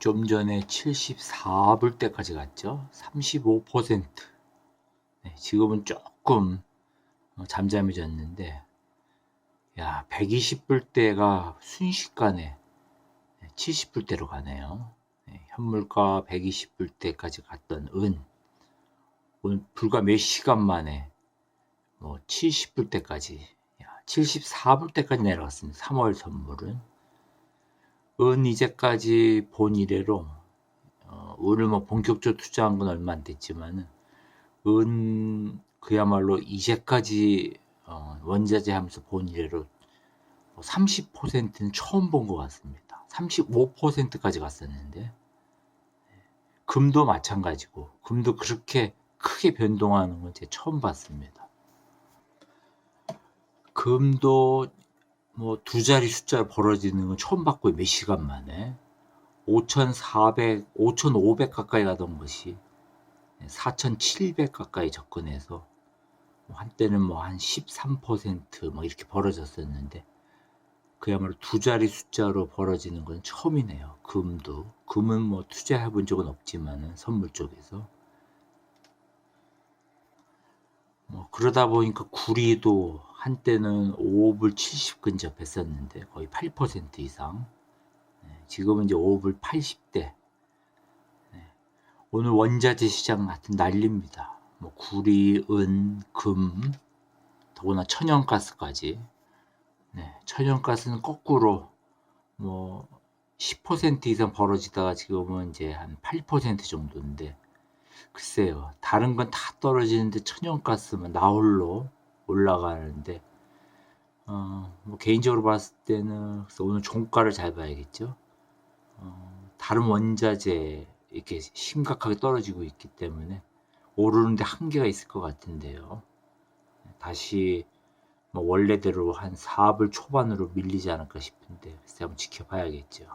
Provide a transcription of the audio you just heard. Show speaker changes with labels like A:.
A: 좀 전에 74불대까지 갔죠. 35%. 네, 지금은 조금 어, 잠잠해졌는데, 야, 120불대가 순식간에 70불대로 가네요. 네, 현물가 120불대까지 갔던 은, 오늘 불과 몇 시간 만에 뭐 70불대까지, 74불대까지 내려갔습니다. 3월 선물은. 은 이제까지 본 이래로 어, 은을 뭐 본격적으로 투자한 건 얼마 안 됐지만 은 그야말로 이제까지 어, 원자재 하면서 본 이래로 30%는 처음 본 것 같습니다. 35%까지 갔었는데 금도 마찬가지고 금도 그렇게 크게 변동하는 건 제가 처음 봤습니다. 금도 뭐 두 자리 숫자로 벌어지는 건 처음 봤고요. 몇 시간 만에 5,400, 5,500 가까이 가던 것이 4,700 가까이 접근해서 뭐 한때는 뭐 한 13%뭐 이렇게 벌어졌었는데 그야말로 두 자리 숫자로 벌어지는 건 처음이네요. 금도 금은 뭐 투자해 본 적은 없지만은 선물 쪽에서 뭐 그러다 보니까 구리도 한때는 5불 70 근접했었는데 거의 8% 이상. 네, 지금은 이제 5불 80대. 네, 오늘 원자재 시장 같은 난리입니다. 뭐 구리, 은, 금, 더구나 천연가스까지. 네, 천연가스는 거꾸로 뭐 10% 이상 벌어지다가 지금은 이제 한 8% 정도인데 글쎄요. 다른 건 다 떨어지는데 천연가스만 나홀로 올라가는데 어, 뭐 개인적으로 봤을 때는 그래서 오늘 종가를 잘 봐야겠죠. 어, 다른 원자재 이렇게 심각하게 떨어지고 있기 때문에 오르는데 한계가 있을 것 같은데요. 다시 뭐 원래대로 한 4불 초반으로 밀리지 않을까 싶은데 글쎄 한번 지켜봐야겠죠.